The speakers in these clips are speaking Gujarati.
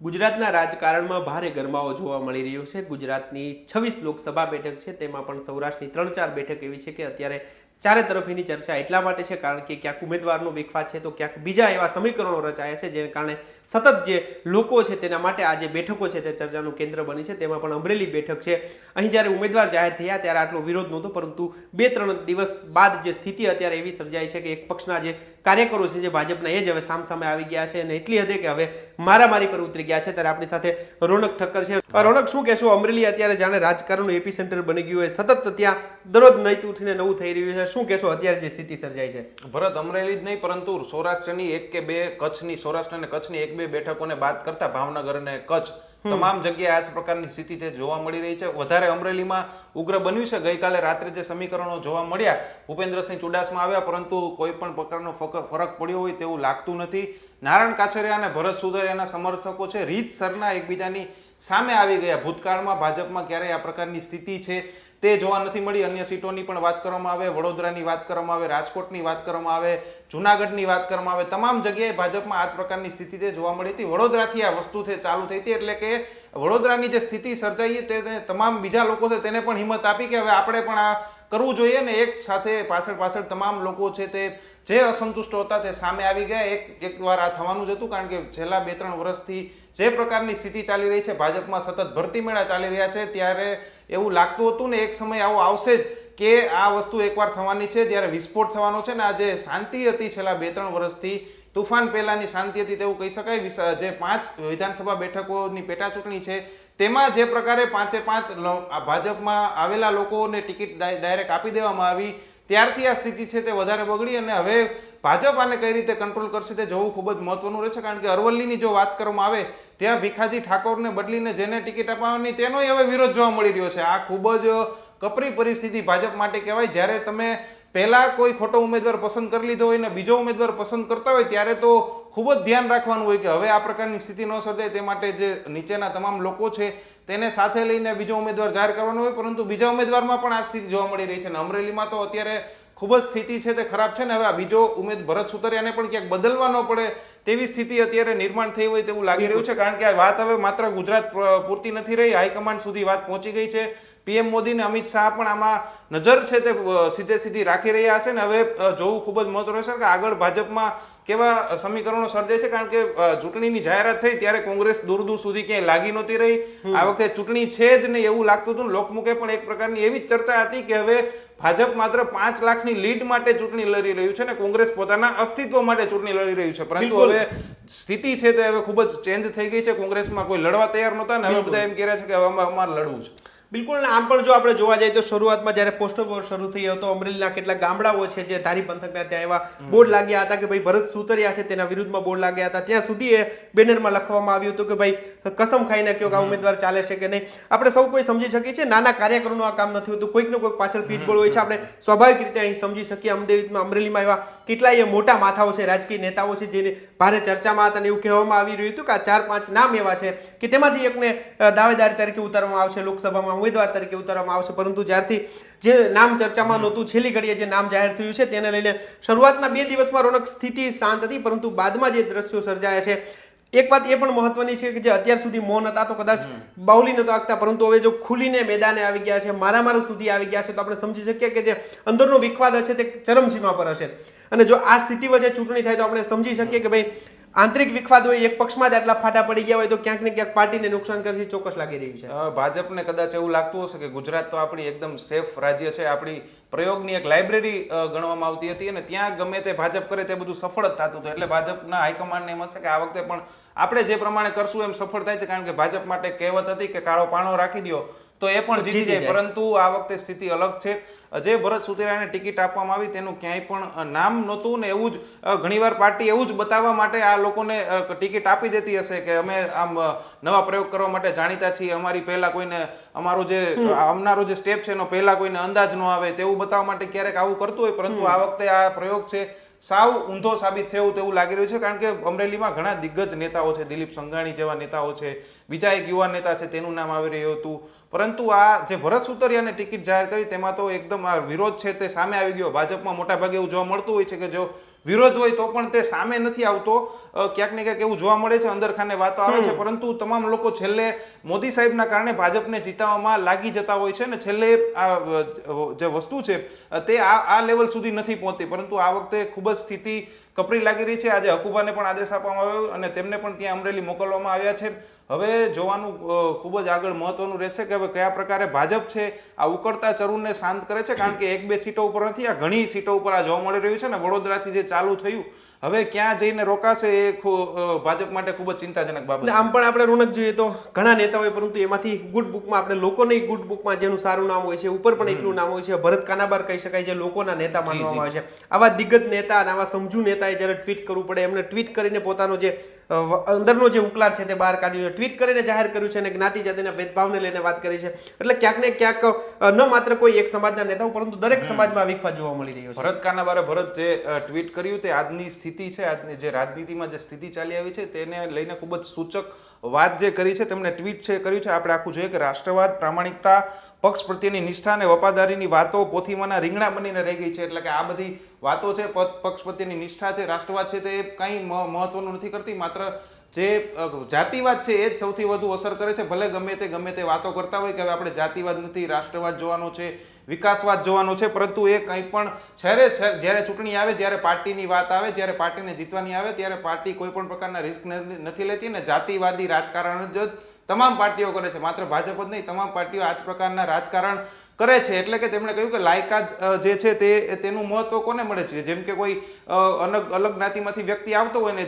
ગુજરાતના રાજકારણમાં ભારે ગરમાવો જોવા મળી રહ્યો છે. ગુજરાતની છવ્વીસ લોકસભા બેઠક છે, તેમાં પણ સૌરાષ્ટ્રની ત્રણ ચાર બેઠક એવી છે કે અત્યારે ચારે તરફ ચર્ચા એટલા માટે છે કારણ કે ક્યાંક ઉમેદવારનો વિખવાદ છે તો ક્યાંક બીજા એવા સમીકરણો રચાયા છે જેને કારણે સતત જે લોકો છે તેના માટે આ જે બેઠકો છે તે ચર્ચાનું કેન્દ્ર બની છે. તેમાં પણ અમરેલી બેઠક છે. અહીં જ્યારે ઉમેદવાર જાહેર થયા ત્યારે આટલો વિરોધ નહોતો, પરંતુ બે ત્રણ દિવસ બાદ જે સ્થિતિ અત્યારે એવી સર્જાઈ છે કે એક પક્ષના જે કાર્યકરો છે જે ભાજપના એ જ હવે સામસામે આવી ગયા છે અને એટલી હદે કે હવે મારામારી પર ઉતરી ગયા છે, ત્યારે આપણી સાથે રોનક ઠક્કર છે. રોનક, શું કહેશું? અમરેલી અત્યારે જાણે રાજકારણનું એપી સેન્ટર બની ગયું હોય. સતત ત્યાં દરરોજ નહીં ઉઠીને નવું થઈ રહ્યું છે. શું કહેશો? અત્યારે જે સ્થિતિ સર્જાઈ છે. ભરત, અમરેલી જ નહીં, પરંતુ સૌરાષ્ટ્રની એક કે બે કચ્છની, સૌરાષ્ટ્ર અને કચ્છની એક બે બેઠકોને બાદ કરતા ભાવનગર અને કચ્છ તમામ જગ્યાએ આ જ પ્રકારની સ્થિતિ છે જોવા મળી રહી છે. વધારે અમરેલીમાં ઉગ્ર બન્યું છે. ગઈકાલે રાત્રે જે સમીકરણો જોવા મળ્યા, ભૂપેન્દ્રસિંહ ચુડાસમા આવ્યા, પરંતુ કોઈ પણ પ્રકારનો ફરક પડ્યો હોય તેવું લાગતું નથી. નારાયણ કાછરિયા અને ભરત સુધરિયાના સમર્થકો છે. રીતસરના એકબીજાની સામે આવી ગયા. ભૂતકાળમાં ભાજપમાં ક્યારેય આ પ્રકારની સ્થિતિ છે તે જોવા નથી મળી. અન્ય સીટોની પણ વાત કરવામાં આવે, વડોદરાની વાત કરવામાં આવે, રાજકોટની વાત કરવામાં આવે, જુનાગઢની વાત કરવામાં આવે, તમામ જગ્યાએ ભાજપમાં આ પ્રકારની સ્થિતિ તે જોવા મળી હતી. વડોદરાથી આ વસ્તુ છે ચાલુ થઈ હતી એટલે કે વડોદરાની જે સ્થિતિ સર્જાઈ તેને તમામ બીજા લોકો છે તેને પણ હિંમત આપી કે હવે આપણે પણ આ કરવું જોઈએ ને એક સાથે પાછળ પાછળ તમામ લોકો છે તે જે અસંતુષ્ટ હતા તે સામે આવી ગયા. એક એક વાર આ થવાનું જ હતું કારણ કે છેલ્લા બે ત્રણ વર્ષથી જે પ્રકારની સ્થિતિ ચાલી રહી છે, ભાજપમાં સતત ભરતી મેળા ચાલી રહ્યા છે, ત્યારે એવું લાગતું હતું ને એક સમય આવો આવશે જ કે આ વસ્તુ એકવાર થવાની છે, જ્યારે વિસ્ફોટ થવાનો છે ને આ જે શાંતિ હતી છેલ્લા બે ત્રણ વર્ષથી, તુફાન પહેલાની શાંતિ હતી તેવું કહી શકાય. જે પાંચ વિધાનસભા બેઠકોની પેટા ચૂંટણી છે તેમાં જે પ્રકારે પાંચે પાંચ ભાજપમાં આવેલા લોકોને ટિકિટ ડાયરેક્ટ આપી દેવામાં આવી, ત્યારથી આ સ્થિતિ છે તે વધારે બગડી અને હવે ભાજપ આને કઈ રીતે કંટ્રોલ કરશે તે જોવું ખૂબ જ મહત્વનું રહેશે, કારણ કે અરવલ્લીની જો વાત કરવામાં આવે, ત્યાં ભીખાજી ઠાકોરને બદલીને જેને ટિકિટ આપવાની, તેનોય હવે વિરોધ જોવા મળી રહ્યો છે. આ ખૂબ જ કપરી પરિસ્થિતિ ભાજપ માટે કહેવાય. જ્યારે તમે પહેલા કોઈ ખોટો ઉમેદવાર પસંદ કરી લીધો હોય ને બીજો ઉમેદવાર પસંદ કરતા હોય ત્યારે તો ખૂબ જ ધ્યાન રાખવાનું હોય કે હવે આ પ્રકારની સ્થિતિ ન સર્જાય તે માટે જે નીચેના તમામ લોકો છે તેને સાથે લઈને બીજો ઉમેદવાર જાહેર કરવાનો હોય પરંતુ બીજા ઉમેદવારમાં પણ આ સ્થિતિ જોવા મળી રહી છે અને અમરેલીમાં તો અત્યારે ખૂબ જ સ્થિતિ છે તે ખરાબ છે ને હવે આ બીજો ઉમેદ ભરત સુતરિયાને પણ ક્યાંક બદલવા ન પડે તેવી સ્થિતિ અત્યારે નિર્માણ થઈ હોય તેવું લાગી રહ્યું છે કારણ કે આ વાત હવે માત્ર ગુજરાત પૂરતી નથી રહી હાઈકમાન્ડ સુધી વાત પહોંચી ગઈ છે. પીએમ મોદી અને અમિત શાહ પણ આમાં નજર છે તે સીધે સીધી રાખી રહ્યા છે ને હવે જોવું ખૂબ જ મહત્વ રહેશે કે આગળ ભાજપમાં કેવા સમીકરણો સર્જાય છે કારણ કે ચૂંટણીની જાહેરાત થઈ ત્યારે કોંગ્રેસ દૂર દૂર સુધી ક્યાંય લાગી નહોતી રહી. આ વખતે ચૂંટણી છે જ નહીં એવું લાગતું હતું લોકમુખે પણ એક પ્રકારની એવી જ ચર્ચા હતી કે હવે ભાજપ માત્ર પાંચ લાખની લીડ માટે ચૂંટણી લડી રહ્યું છે ને કોંગ્રેસ પોતાના અસ્તિત્વ માટે ચૂંટણી લડી રહ્યું છે. પરંતુ હવે સ્થિતિ છે તે હવે ખૂબ જ ચેન્જ થઈ ગઈ છે. કોંગ્રેસમાં કોઈ લડવા તૈયાર નહોતા ને હવે બધા એમ કહે છે કે હવે અમારે લડવું છે. બિલકુલ આમ પણ જો આપણે જોવા જઈએ તો શરૂઆતમાં જ્યારે પોસ્ટર વોર શરૂ થયો હતો અમરેલીના કેટલાક ગામડાઓ છે જે ધારી પંથકના ત્યાં એવા બોર્ડ લાગ્યા હતા કે ભાઈ ભરત સુતરિયા છે તેના વિરુદ્ધમાં બોર્ડ લાગ્યા હતા. ત્યાં સુધી એ બેનરમાં લખવામાં આવ્યું હતું કે ભાઈ કસમ ખાઈને કયો આ ઉમેદવાર ચાલે છે કે નહીં. આપણે સૌ કોઈ સમજી શકીએ છીએ નાના કાર્યકરોનું આ કામ નથી હોતું. કોઈક ને કોઈક પાછળ પીઠબળ હોય છે. આપણે સ્વાભાવિક રીતે અહીં સમજી શકીએ. અમદાવાદમાં અમરેલીમાં એવા કેટલાય મોટા માથાઓ છે રાજકીય નેતાઓ છે જેને ભારે ચર્ચામાં હતા અને એવું કહેવામાં આવી રહ્યું હતું કે આ ચાર પાંચ નામ એવા છે કે તેમાંથી એકને દાવેદાર તરીકે ઉતારવામાં આવશે લોકસભામાં. ઉમેદવાર તરીકે ઉતારવામાં આવશે. પરંતુ જ્યારથી જે નામ ચર્ચામાં નહોતું છેલ્લી ઘડીએ જે નામ જાહેર થયું છે તેને લઈને શરૂઆતના બે દિવસમાં રોનક સ્થિતિ શાંત હતી પરંતુ બાદમાં જે દ્રશ્યો સર્જાયા છે એક વાત એ પણ મહત્વની છે કે જે અત્યાર સુધી મૌન હતા તો કદાચ બાઉલી નતો આગતા પરંતુ હવે જો ખુલીને મેદાને આવી ગયા છે મારામાર સુધી આવી ગયા છે તો આપણે સમજી શકીએ કે જે અંદરનો વિખવાદ હશે તે ચરમસીમા પર હશે. અને જો આ સ્થિતિ વચ્ચે ચૂંટણી થાય તો આપણે સમજી શકીએ કે ભાઈ આંતરિક વિખવાદ હોય એક પક્ષમાં જ આટલા ફાટા પડી ગયા હોય તો ક્યાંક ને ક્યાંક પાર્ટીને નુકસાન કરશે, ચોક્કસ લાગી રહ્યું છે. ભાજપને કદાચ એવું લાગતું હશે કે ગુજરાત તો આપણી એકદમ સેફ રાજ્ય છે, આપણી પ્રયોગની એક લાઇબ્રેરી ગણવામાં આવતી હતી અને ત્યાં ગમે તે ભાજપ કરે તે બધું સફળ જ થતું હતું. એટલે ભાજપના હાઈકમાન્ડને એમ હશે કે આ વખતે પણ આપણે જે પ્રમાણે કરશું એમ સફળ થાય છે, કારણ કે ભાજપ માટે કહેવત હતી કે કાળો પાણો રાખી દો તો એ પણ જીતી જાય. પરંતુ આ વખતે સ્થિતિ અલગ છે. જે ભરત સુતેરાને ટિકિટ આપવામાં આવી તેનું ક્યાંય પણ નામ નહોતું ને એવું જ ઘણીવાર પાર્ટી એવું જ બતાવવા માટે આ લોકોને ટિકિટ આપી દેતી હશે કે અમે આમ નવા પ્રયોગ કરવા માટે જાણીતા છીએ. અમારી પહેલા કોઈને અમારો જે આવનારો જે સ્ટેપ છે એનો પહેલા કોઈને અંદાજ ન આવે તેવું બતાવવા માટે ક્યારેક આવું કરતું હોય. પરંતુ આ વખતે આ પ્રયોગ છે. સાવ ઊંધો સાબિત થયું તેવું લાગી રહ્યું છે, કારણ કે અમરેલીમાં ઘણા દિગ્ગજ નેતાઓ છે, દિલીપ સંઘાણી જેવા નેતાઓ છે, બીજા એક યુવા નેતા છે, તેનું નામ આવી રહ્યું હતું. પરંતુ આ જે ભરત સુતરિયાને ટિકિટ જાહેર કરી, તેમાં તો એકદમ આ વિરોધ છે તે સામે આવી ગયો. ભાજપમાં મોટાભાગે એવું જોવા મળતું હોય છે કે જો વિરોધ હોય તો પણ તે સામે નથી આવતો. ક્યાંક ને ક્યાંક એવું જોવા મળે છે અંદર ખાને વાતો આવે છે. પરંતુ તમામ લોકો છેલ્લે મોદી સાહેબના કારણે ભાજપને જીતાવવામાં લાગી જતા હોય છે ને છેલ્લે આ જે વસ્તુ છે તે આ આ લેવલ સુધી નથી પહોંચતી. પરંતુ આ વખતે ખૂબ જ સ્થિતિ કપરી લાગી રહી છે. આજે હકુબાને પણ આદેશ આપવામાં આવ્યો અને તેમને પણ ત્યાં અમરેલી મોકલવામાં આવ્યા છે. હવે જોવાનું ખૂબ જ આગળ મહત્વનું રહેશે કે હવે કયા પ્રકારે ભાજપ છે આ ઉકળતા ચરુણને શાંત કરે છે કારણ કે એક બે સીટો ઉપર નથી આ ઘણી સીટો ઉપર આ જોવા મળી રહ્યું છે ને વડોદરાથી જે ચાલુ થયું હવે ક્યાં જઈને રોકાશે એ ભાજપ માટે ખૂબ જ ચિંતાજનક બાબત આમ પણ આપણે રોનક જોઈએ તો ઘણા નેતા હોય પરંતુ એમાંથી ગુડ બુકમાં આપણે લોકોની ગુડ બુકમાં જેનું સારું નામ હોય છે ઉપર પણ એટલું નામ હોય છે ભરત કાનાબાર કહી શકાય જે લોકોના નેતા માનવામાં આવે છે. આવા દિગ્ગજ નેતા અને આવા સમજુ નેતાએ જ્યારે ટ્વીટ કરવું પડે એમને ટ્વીટ કરીને પોતાનો જે અંદરનો જે ઉકલાટ છે તે બહાર કાઢ્યો છે. ટ્વીટ કરીને જાહેર કર્યું છે અને જ્ઞાતિ જાતિના ભેદભાવને લઈને વાત કરી છે. એટલે ક્યાંક ને ક્યાંક ન માત્ર કોઈ એક સમાજના નેતાઓ પરંતુ દરેક સમાજમાં આ જોવા મળી રહ્યો છે. ભરત કાનાબારે ભરત જે ટ્વીટ કર્યું તે આજની સ્થિતિ છે આજની જે રાજનીતિમાં જે સ્થિતિ ચાલી આવી છે તેને લઈને ખૂબ જ સૂચક વાત જે કરી છે, તેમણે ટ્વીટ છે, કર્યું છે, આપણે આખું જોઈએ કે રાષ્ટ્રવાદ, પ્રામાણિકતા, પક્ષ પ્રત્યેની નિષ્ઠા અને વફાદારીની વાતો પોથીમાંના રીંગણા બનીને રહી ગઈ છે. એટલે કે આ બધી વાતો છે પક્ષ પ્રત્યેની નિષ્ઠા છે, રાષ્ટ્રવાદ છે, તે કંઈ મહત્વનું નથી કરતી. માત્ર જે જાતિવાદ છે એ જ સૌથી વધુ અસર કરે છે. ભલે ગમે તે ગમે તે વાતો કરતા હોય કે હવે આપણે જાતિવાદ નથી, રાષ્ટ્રવાદ જોવાનો છે, વિકાસવાદ જોવાનો છે, પરંતુ એ કંઈ પણ જ્યારે જ્યારે ચૂંટણી આવે, જ્યારે પાર્ટીની વાત આવે, જ્યારે પાર્ટીને જીતવાની આવે, ત્યારે પાર્ટી કોઈ પણ પ્રકારના રિસ્ક નથી લેતી ને જાતિવાદી રાજકારણ જ તમામ પાર્ટીઓ કરે છે. માત્ર ભાજપ જ નહીં, તમામ પાર્ટીઓ આ જ પ્રકારના રાજકારણ કરે છે, એટલે કે તેમણે કહ્યું કે લાયકાત જે છે તે, તેનું મહત્વ કોને મળે છે? જેમ કે કોઈ અલગ અલગ જ્ઞાતિમાંથી વ્યક્તિ આવતો હોય ને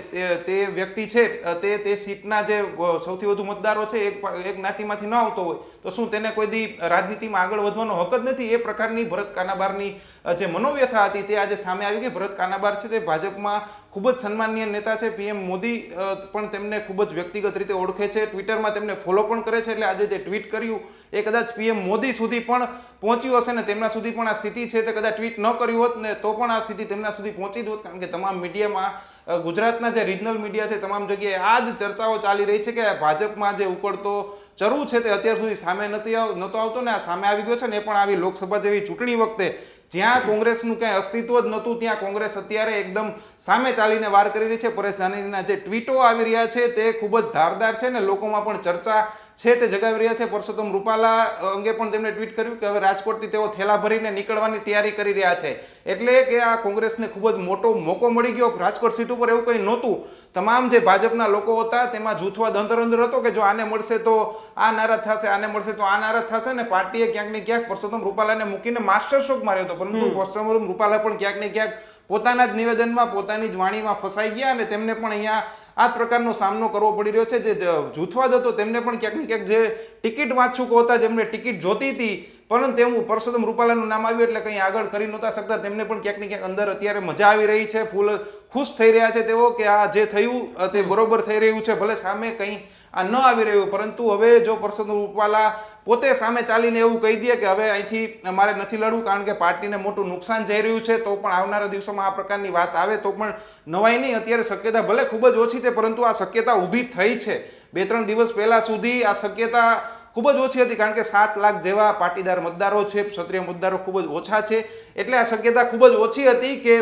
તે- વ્યક્તિ છે તે તે સીટના જે સૌથી વધુ મતદારો છે, એક એક જ્ઞાતિમાંથી ન આવતો હોય, તો શું તેને કોઈ દી રાજનીતિમાં આગળ વધવાનો હક જ નથી? એ પ્રકારની ભરત કાનાબારની જે મનોવ્યથા હતી તે આજે સામે આવી ગઈ. ભરત કાનાબાર છે તે ભાજપમાં ખૂબ જ સન્માનીય નેતા છે. પીએમ મોદી પણ તેમને ખૂબ જ વ્યક્તિગત રીતે ઓળખે છે. ટ્વિટરમાં તેમને ફોલો પણ કરે છે, એટલે આજે જે ટ્વીટ કર્યું. એ કદાચ પીએમ મોદી સુધી પણ પહોંચ્યું હશે ને તેમના સુધી પણ આ સ્થિતિ છે તે કદાચ ટ્વીટ ન કર્યું હોત ને તો પણ આ સ્થિતિ તેમના સુધી પહોંચી હોત, કારણ કે તમામ મીડિયામાં ગુજરાતના જે રિજનલ મીડિયા છે તમામ જગ્યાએ આ જ ચર્ચાઓ ચાલી રહી છે કે ભાજપમાં જે ઉકળતો ચરુ છે તે અત્યાર સુધી સામે નથી આવ, નહોતો આવતો ને આ સામે આવી ગયો છે ને એ પણ આવી લોકસભા જેવી ચૂંટણી વખતે. જ્યાં કોંગ્રેસનું ક્યાંય અસ્તિત્વ જ નહોતું, ત્યાં કોંગ્રેસ અત્યારે એકદમ સામે ચાલીને વાર કરી રહી છે. પરેશ ધાનાણીના જે ટ્વીટો આવી રહ્યા છે તે ખૂબ જ ધારદાર છે ને લોકોમાં પણ ચર્ચા છે તે જગાવી રહ્યા છે. પરસોત્તમ રૂપાલા અંગે પણ તેમણે ટ્વીટ કર્યું કે હવે રાજકોટથી તેઓ થેલા ભરીને નીકળવાની તૈયારી કરી રહ્યા છે. એટલે કે આ કોંગ્રેસને ખૂબ જ મોટો મોકો મળી ગયો. રાજકોટ સીટ ઉપર એવું કંઈ નહોતું. તમામ જે ભાજપના લોકો હતા તેમાં જૂથવાદ અંતર અંદર હતો કે જો આને મળશે તો આ નારાજ થશે આને મળશે તો આ નારાજ થશે ને પાર્ટીએ ક્યાંક ને ક્યાંક પરસોત્તમ રૂપાલાને મૂકીને માસ્ટર સ્ટ્રોક માર્યો હતો. પરંતુ પરસોત્તમ રૂપાલા પણ ક્યાંક ને ક્યાંક પોતાના જ નિવેદનમાં પોતાની જ વાણીમાં ફસાઈ ગયા અને તેમને પણ અહીંયા આ પ્રકારનો સામનો કરવો પડી રહ્યો છે. જે જૂથવાદ હતો, તેમને પણ ક્યાંક ને ક્યાંક જે ટિકિટ વાંચુકો હતા જેમને ટિકિટ જોતી હતી, પરંતુ તેવું પરસોત્તમ રૂપાલાનું નામ આવ્યું એટલે કંઈ આગળ કરી નહોતા શકતા. તેમને પણ ક્યાંક ને ક્યાંક અંદર અત્યારે મજા આવી રહી છે. ફૂલ ખુશ થઈ રહ્યા છે તેઓ કે આ જે થયું તે બરોબર થઈ રહ્યું છે. ભલે સામે કંઈ આ ન આવી રહ્યું, પરંતુ હવે જો પરસોત્તમ રૂપાલા પોતે સામે ચાલીને એવું કહી દે કે હવે અહીંથી મારે નથી લડવું કારણ કે પાર્ટીને મોટું નુકસાન જઈ રહ્યું છે તો પણ આવનારા દિવસોમાં આ પ્રકારની વાત આવે તો પણ નવાઈ નહીં. અત્યારે શક્યતા ભલે ખૂબ જ ઓછી છે પરંતુ આ શક્યતા ઊભી થઈ છે. બે ત્રણ દિવસ પહેલાં સુધી આ શક્યતા ખૂબ જ ઓછી હતી કારણ કે સાત લાખ જેવા પાટીદાર મતદારો છે ક્ષત્રિય મતદારો ખૂબ જ ઓછા છે. એટલે આ શક્યતા ખૂબ જ ઓછી હતી કે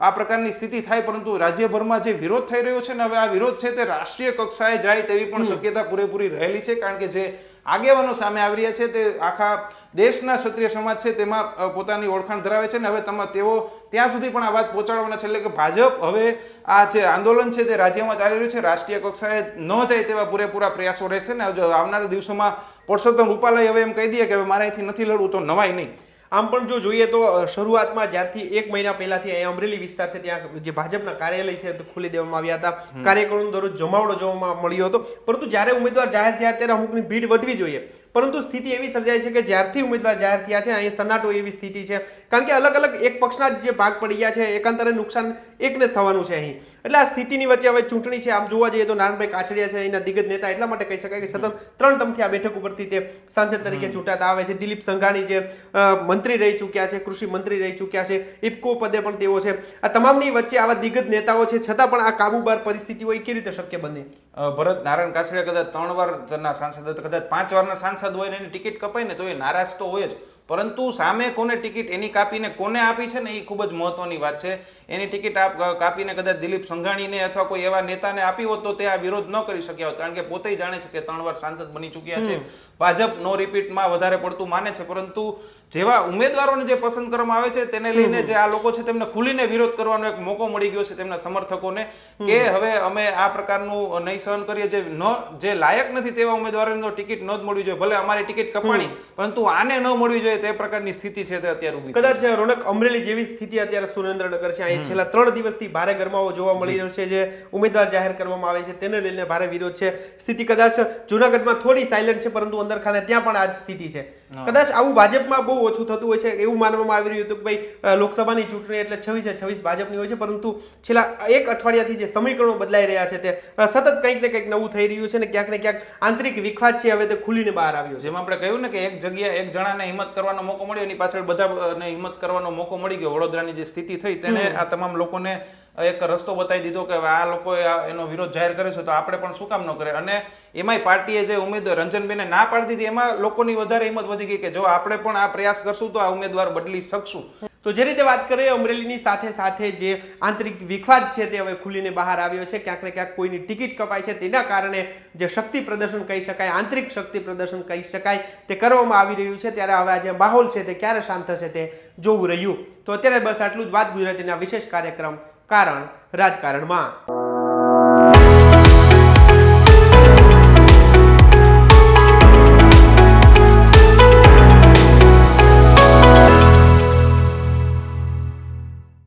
આ પ્રકારની સ્થિતિ થાય પરંતુ રાજ્યભરમાં જે વિરોધ થઈ રહ્યો છે ને હવે આ વિરોધ છે તે રાષ્ટ્રીય કક્ષાએ જાય તેવી પણ શક્યતા પૂરેપૂરી રહેલી છે કારણ કે જે આગેવાનો સામે આવી રહ્યા છે, તે આખા દેશના ક્ષત્રિય સમાજ છે, તેમાં પોતાની ઓળખાણ ધરાવે છે ને હવે તમે તેઓ ત્યાં સુધી પણ આ વાત પહોંચાડવાના છે, એટલે કે ભાજપ હવે આ જે આંદોલન છે તે રાજ્યમાં ચાલી રહ્યું છે, રાષ્ટ્રીય કક્ષાએ ન જાય તેવા પૂરેપૂરા પ્રયાસો રહેશે ને આવનારા દિવસોમાં પુરુષોત્તમ રૂપાલાએ હવે એમ કહી દે કે હવે મારે અહીંથી નથી લડવું, તો નવાય નહીં. આમ પણ જો જોઈએ તો શરૂઆતમાં જ્યારથી એક મહિના પહેલાથી અહીંયા અમરેલી વિસ્તાર છે ત્યાં જે ભાજપના કાર્યાલય છે તે ખોલી દેવામાં આવ્યા હતા. કાર્યકરોનો દરરોજ જમાવડો જોવામાં મળ્યો હતો. પરંતુ જ્યારે ઉમેદવાર જાહેર થયા ત્યારે અમુકની ભીડ વધવી જોઈએ. પરંતુ સ્થિતિ એવી સર્જાય છે કે જ્યારથી ઉમેદવાર જાહેર થયા છે અહીં સન્નાટો એવી સ્થિતિ છે. કારણ કે અલગ અલગ એક પક્ષના જ જે ભાગ પડી ગયા છે એકાંતરે નુકસાન એકને જ થવાનું છે અહીં. એટલે આ સ્થિતિની વચ્ચે હવે ચૂંટણી છે આમ જોવા જઈએ તો નારાયણભાઈ કાછડિયા છે અહીંના દિગ્ગજ નેતા એટલા માટે કહી શકાય કે સતત ત્રણ ટમથી આ બેઠક ઉપરથી તે સાંસદ તરીકે ચૂંટાતા આવે છે. દિલીપ સંઘાણી છે મંત્રી રહી ચૂક્યા છે કૃષિ મંત્રી રહી ચૂક્યા છે ઇફકો પદે પણ તેઓ છે. આ તમામની વચ્ચે આવા દિગ્ગજ નેતાઓ છે છતાં પણ આ કાબુબાર પરિસ્થિતિ હોય એ કેવી રીતે શક્ય બને? ભરત નારાયણ કાછડિયા કદાચ ત્રણ વારના સાંસદ હતા, કદાચ પાંચ વારના સાંસદ હોય ને એની ટિકિટ કપાય ને તો એ નારાજ તો હોય જ. પરંતુ સામે કોને ટિકિટ એની કાપીને કોને આપી છે ને એ ખૂબ જ મહત્વની વાત છે. એની ટિકિટ આપ કાપીને કદાચ દિલીપ સંઘાણીને અથવા કોઈ એવા નેતાને આપી હોત તો તે આ વિરોધ ન કરી શક્યા હોત. કારણ કે પોતે જાણે છે કે ત્રણ વાર સાંસદ બની ચૂક્યા છે. ભાજપ નો રિપીટમાં વધારે પડતું માને છે. પરંતુ જેવા ઉમેદવારોને જે પસંદ કરવામાં આવે છે તેને લઈને જે આ લોકો છે તેમને ખુલીને વિરોધ કરવાનો એક મોકો મળી ગયો છે તેમના સમર્થકોને કે હવે અમે આ પ્રકારનું નહીં સહન કરીએ. જે ન જે લાયક નથી તેવા ઉમેદવારોને ટિકિટ ન જ મળવી જોઈએ. ભલે અમારી ટિકિટ કપાણી પરંતુ આને ન મળવી જોઈએ. તે પ્રકારની સ્થિતિ છે તે અત્યારે ઊભી કદાચ રોનક અમરેલી જેવી સ્થિતિ અત્યારે સુરેન્દ્રનગર છે. અહીં છેલ્લા ત્રણ દિવસથી ભારે ગરમાવો જોવા મળી રહ્યો છે. જે ઉમેદવાર જાહેર કરવામાં આવે છે તેને લઈને ભારે વિરોધ છે. સ્થિતિ કદાચ જુનાગઢમાં થોડી સાયલન્ટ છે પરંતુ અંદર ખાને ત્યાં પણ આ સ્થિતિ છે. કદાચ આવું ભાજપમાં બહુ ઓછું થતું હોય છે એવું માનવામાં આવી રહ્યું હતું કે ભાઈ લોકસભાની ચૂંટણી એટલે છવ્વીસે છવ્વીસ ભાજપની હોય છે પરંતુ છેલ્લા એક અઠવાડિયાથી જે સમીકરણો બદલાઈ રહ્યા છે તે સતત કંઈક ને કંઈક નવું થઈ રહ્યું છે ને ક્યાંક ને ક્યાંક આંતરિક વિખવાદ છે હવે તે ખુલીને બહાર આવ્યો જેમ આપણે કહ્યું ને કે એક જગ્યાએ એક જણાને હિંમત કરવાનો મોકો મળ્યો એની પાછળ બધાને હિંમત કરવાનો મોકો મળી ગયો. વડોદરાની જે સ્થિતિ થઈ તેને આ તમામ લોકોને એક રસ્તો બતાવી દીધો કે આ લોકોએ એનો વિરોધ જાહેર કર્યો છે, તો આપણે પણ શું કામ ન કરે? અને એમાંય પાર્ટીએ જે ઉમેદવાર રંજનબેને ના પાડી દીધી, એમાં લોકોની વધારે હિંમત વધી ગઈ કે જો આપણે પણ આ પ્રયાસ કરશું, તો આ ઉમેદવાર બદલી શકશું. તો જે રીતે વાત કરીએ, અમરેલીની સાથે સાથે જે આંતરિક વિખવાદ છે તે હવે ખુલીને બહાર આવ્યો છે. ક્યાંક ને ક્યાંક કોઈની ટિકિટ કપાય છે, તેના કારણે જે શક્તિ પ્રદર્શન કહી શકાય, આંતરિક શક્તિ પ્રદર્શન કહી શકાય, તે કરવામાં આવી રહ્યું છે. ત્યારે હવે આ જે માહોલ છે તે ક્યારે શાંત થશે તે જોવું રહ્યું. તો અત્યારે બસ આટલું જ વાત ગુજરાતીના વિશેષ કાર્યક્રમ કારણ રાજકારણમાં.